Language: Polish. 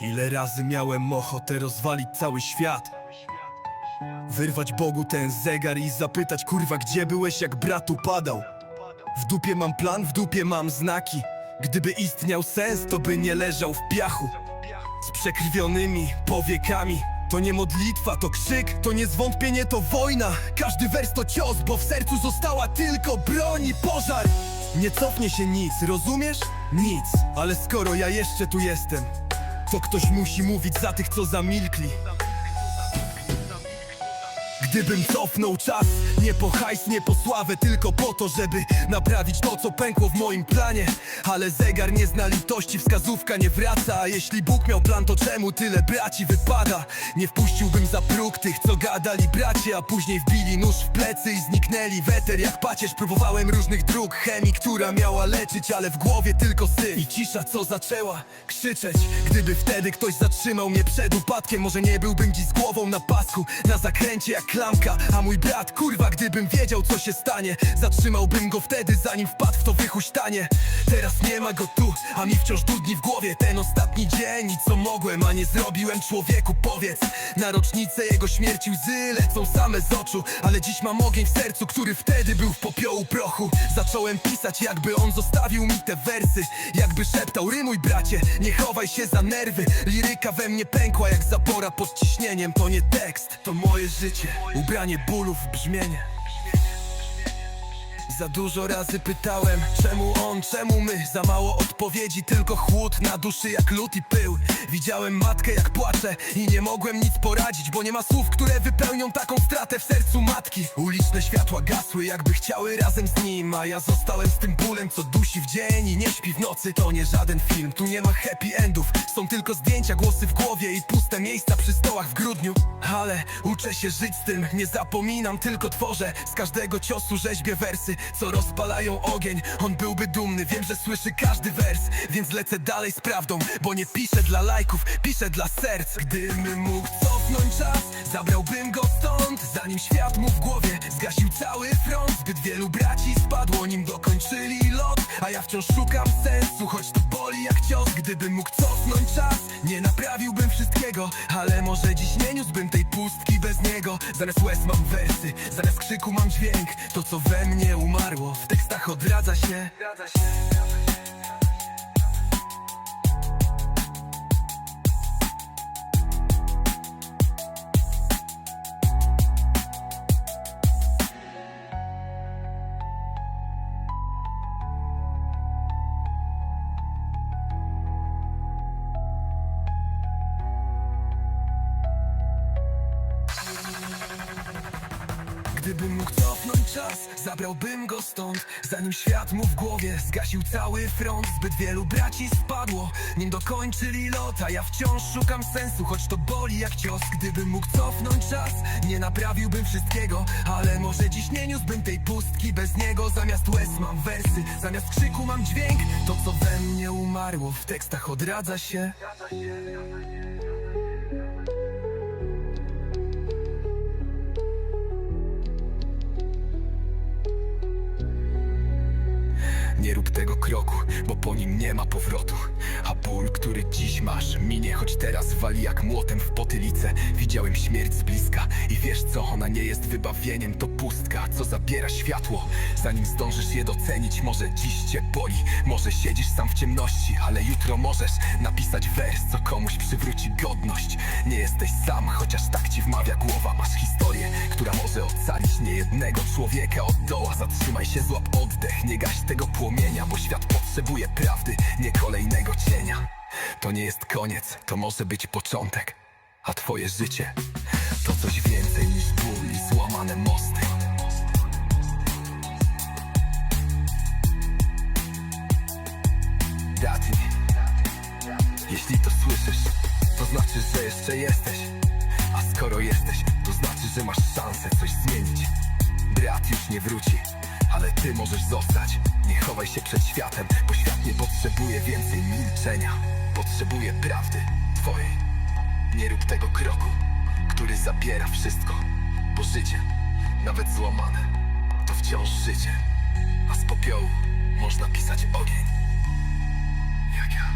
Ile razy miałem ochotę rozwalić cały świat? Wyrwać Bogu ten zegar i zapytać kurwa gdzie byłeś jak brat upadał? W dupie mam plan, w dupie mam znaki. Gdyby istniał sens, to by nie leżał w piachu. Z przekrwionymi powiekami. To nie modlitwa, to krzyk, to nie zwątpienie, to wojna. Każdy wers to cios, bo w sercu została tylko broń i pożar. Nie cofnie się nic, rozumiesz? Nic, ale skoro ja jeszcze tu jestem To ktoś musi mówić za tych, co zamilkli Gdybym cofnął czas, nie po hajs, nie po sławę Tylko po to, żeby naprawić to, co pękło w moim planie. Ale zegar nie zna litości, wskazówka nie wraca. A jeśli Bóg miał plan, to czemu tyle braci wypada? Nie wpuściłbym za próg tych, co gadali bracie A później wbili nóż w plecy i zniknęli weter. Jak pacierz próbowałem różnych dróg Chemii, która miała leczyć, ale w głowie tylko syn I cisza, co zaczęła krzyczeć? Gdyby wtedy ktoś zatrzymał mnie przed upadkiem Może nie byłbym dziś głową na pasku Na zakręcie jak A mój brat, kurwa, gdybym wiedział co się stanie Zatrzymałbym go wtedy zanim wpadł w to wychuśtanie. Teraz nie ma go tu, a mi wciąż dudni w głowie. Ten ostatni dzień i co mogłem, a nie zrobiłem człowieku Powiedz, na rocznicę jego śmierci łzy lecą same z oczu Ale dziś mam ogień w sercu, który wtedy był w popiołu prochu. Zacząłem pisać jakby on zostawił mi te wersy. Jakby szeptał, rymuj bracie, nie chowaj się za nerwy. Liryka we mnie pękła jak zapora pod ciśnieniem. To nie tekst, to moje życie. Ubranie bólu w brzmienie za dużo razy pytałem, czemu on, czemu my? Za mało odpowiedzi, tylko chłód na duszy jak lód i pył. Widziałem matkę jak płacze i nie mogłem nic poradzić Bo nie ma słów, które wypełnią taką stratę w sercu matki. Uliczne światła gasły, jakby chciały razem z nim A ja zostałem z tym bólem, co dusi w dzień i nie śpi w nocy. To nie żaden film, tu nie ma happy endów. Są tylko zdjęcia, głosy w głowie i puste miejsca przy stołach w grudniu. Ale uczę się żyć z tym, nie zapominam, tylko tworzę Z każdego ciosu rzeźbię wersy, co rozpalają ogień. On byłby dumny, wiem, że słyszy każdy wers. Więc lecę dalej z prawdą, bo nie piszę dla lajków, piszę dla serc. Gdybym mógł cofnąć czas, zabrałbym go stąd. Zanim świat mu w głowie zgasił cały front Zbyt wielu braci wciąż szukam sensu, choć to boli jak cios. Gdybym mógł cofnąć czas, nie naprawiłbym wszystkiego Ale może dziś nie niósłbym tej pustki bez niego. Zamiast łez mam wersy, zamiast krzyku mam dźwięk. To co we mnie umarło, w tekstach odradza się Gdybym mógł cofnąć czas, zabrałbym go stąd. Zanim świat mu w głowie zgasił cały front Zbyt wielu braci spadło, nim dokończyli lot A ja wciąż szukam sensu, choć to boli jak cios. Gdybym mógł cofnąć czas, nie naprawiłbym wszystkiego. Ale może dziś nie niósłbym tej pustki bez niego. Zamiast łez mam wersy, zamiast krzyku mam dźwięk. To co we mnie umarło, w tekstach odradza się Nie rób tego kroku, bo po nim nie ma powrotu. A ból, który dziś masz, minie Choć teraz wali jak młotem w potylicę. Widziałem śmierć z bliska I wiesz co, ona nie jest wybawieniem To pustka, co zabiera światło. Zanim zdążysz je docenić Może dziś cię boli. Może siedzisz sam w ciemności Ale jutro możesz napisać wers Co komuś przywróci godność. Nie jesteś sam, chociaż tak ci wmawia głowa. Masz historię, która może ocalić niejednego człowieka od doła. Zatrzymaj się, złap oddech, nie gaś tego płomienia Bo świat potrzebuje prawdy, nie kolejnego cienia. To nie jest koniec, to może być początek A twoje życie to coś więcej niż ból i złamane mosty. Datni Jeśli to słyszysz, to znaczy, że jeszcze jesteś. A skoro jesteś, to znaczy, że masz szansę coś zmienić Brat już nie wróci, ale ty możesz zostać. Nie chowaj się przed światem, bo świat nie potrzebuje więcej milczenia. Potrzebuje prawdy twojej. Nie rób tego kroku, który zabiera wszystko Bo życie, nawet złamane, to wciąż życie. A z popiołu można pisać ogień. Jak ja